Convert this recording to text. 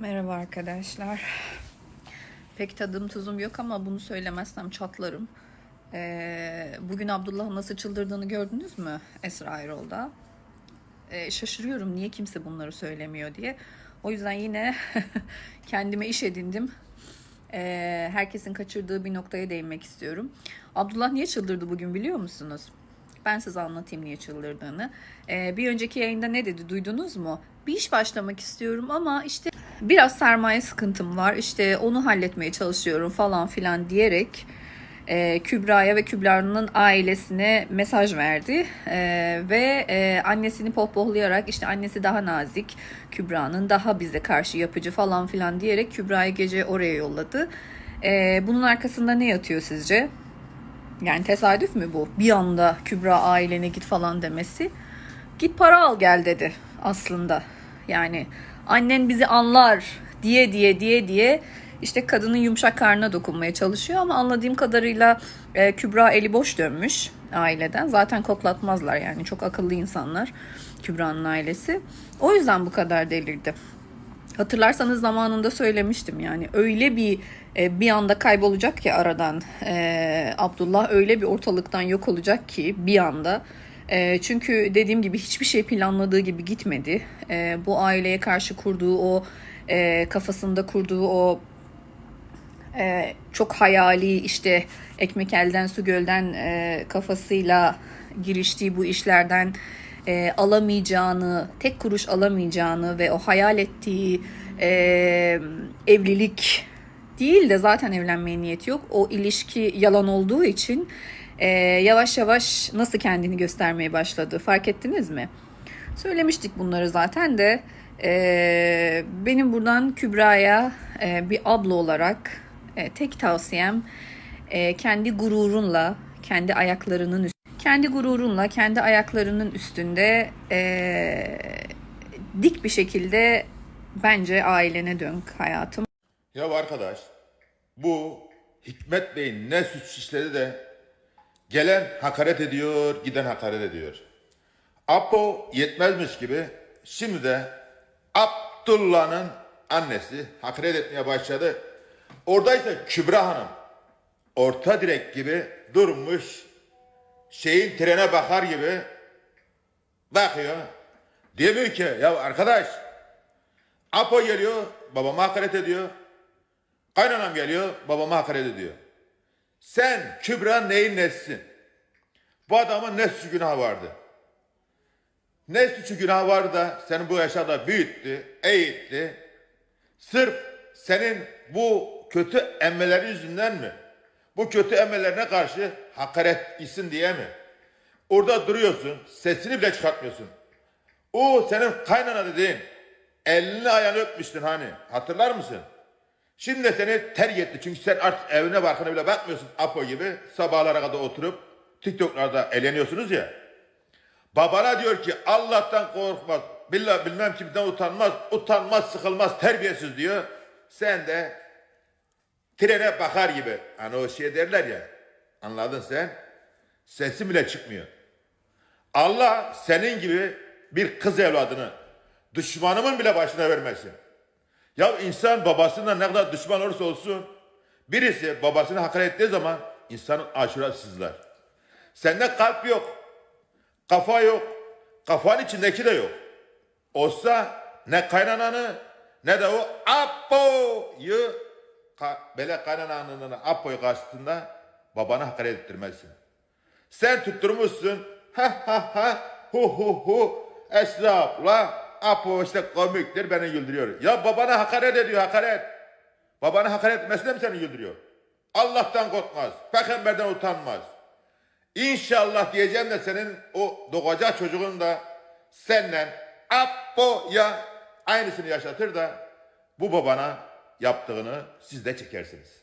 Merhaba arkadaşlar. Pek tadım tuzum yok ama bunu söylemezsem çatlarım. Ee, bugün Abdullah'ın nasıl çıldırdığını gördünüz mü Esra Erol'da? Ee, şaşırıyorum niye kimse bunları söylemiyor diye. O yüzden yine kendime iş edindim. Ee, herkesin kaçırdığı bir noktaya değinmek istiyorum. Abdullah niye çıldırdı bugün biliyor musunuz? Ben size anlatayım niye çıldırdığını. Ee, bir önceki yayında ne dedi duydunuz mu? Bir iş başlamak istiyorum ama işte biraz sermaye sıkıntım var. İşte onu halletmeye çalışıyorum falan filan diyerek e, Kübra'ya ve Kübra'nın ailesine mesaj verdi. E, ve e, annesini pohpohlayarak işte annesi daha nazik, Kübra'nın daha bize karşı yapıcı falan filan diyerek Kübra'yı gece oraya yolladı. E, bunun arkasında ne yatıyor sizce? Yani tesadüf mü bu? Bir anda Kübra ailene git falan demesi. Git para al gel dedi aslında. Yani annen bizi anlar diye diye diye diye işte kadının yumuşak karnına dokunmaya çalışıyor ama anladığım kadarıyla e, Kübra eli boş dönmüş aileden. Zaten koklatmazlar yani çok akıllı insanlar Kübra'nın ailesi. O yüzden bu kadar delirdi. Hatırlarsanız zamanında söylemiştim yani öyle bir e, bir anda kaybolacak ki aradan e, Abdullah öyle bir ortalıktan yok olacak ki bir anda. E, çünkü dediğim gibi hiçbir şey planladığı gibi gitmedi. E, bu aileye karşı kurduğu o e, kafasında kurduğu o e, çok hayali işte ekmek elden su gölden e, kafasıyla giriştiği bu işlerden e, alamayacağını, tek kuruş alamayacağını ve o hayal ettiği e, evlilik değil de zaten evlenmeye niyeti yok. O ilişki yalan olduğu için e, yavaş yavaş nasıl kendini göstermeye başladı fark ettiniz mi? Söylemiştik bunları zaten de e, benim buradan Kübra'ya e, bir abla olarak e, tek tavsiyem e, kendi gururunla, kendi ayaklarının üst, kendi gururunla, kendi ayaklarının üstünde e, dik bir şekilde bence ailene dön hayatım. Ya arkadaş bu Hikmet Bey'in ne suç işledi de gelen hakaret ediyor, giden hakaret ediyor. Apo yetmezmiş gibi şimdi de Abdullah'ın annesi hakaret etmeye başladı. Oradaysa Kübra Hanım orta direk gibi durmuş şeyin trene bakar gibi bakıyor. Demiyor ki ya arkadaş Apo geliyor babama hakaret ediyor. Kaynanam geliyor, babama hakaret ediyor. Sen Kübra neyin nesisin? Bu adamın ne suçu günahı vardı? Ne suçu günahı vardı da seni bu yaşlarda büyüttü, eğitti. Sırf senin bu kötü emmeleri yüzünden mi? Bu kötü emmelerine karşı hakaret isim diye mi? Orada duruyorsun, sesini bile çıkartmıyorsun. O senin kaynana dediğin, elini ayağını öpmüştün hani, hatırlar mısın? Şimdi de seni terk etti çünkü sen artık evine barkına bile bakmıyorsun Apo gibi sabahlara kadar oturup TikTok'larda eğleniyorsunuz ya. Babana diyor ki Allah'tan korkmaz, billah bilmem kimden utanmaz, utanmaz sıkılmaz terbiyesiz diyor. Sen de trene bakar gibi hani o şey derler ya anladın sen sesi bile çıkmıyor. Allah senin gibi bir kız evladını düşmanımın bile başına vermesin. Ya insan babasına ne kadar düşman olursa olsun birisi babasını hakaret ettiği zaman insanın aşure sızlar. Sende kalp yok. Kafa yok. Kafanın içindeki de yok. Olsa ne kaynananı ne de o Apo'yu ka, böyle kaynananın Apo'yu karşısında babana hakaret ettirmezsin. Sen tutturmuşsun ha ha ha hu hu hu Esra abla Apo işte komiktir beni güldürüyor. Ya babana hakaret ediyor hakaret. Babana hakaret etmesine mi seni güldürüyor? Allah'tan korkmaz. Peygamberden utanmaz. İnşallah diyeceğim de senin o doğacak çocuğun da senden Apo'ya aynısını yaşatır da bu babana yaptığını siz de çekersiniz.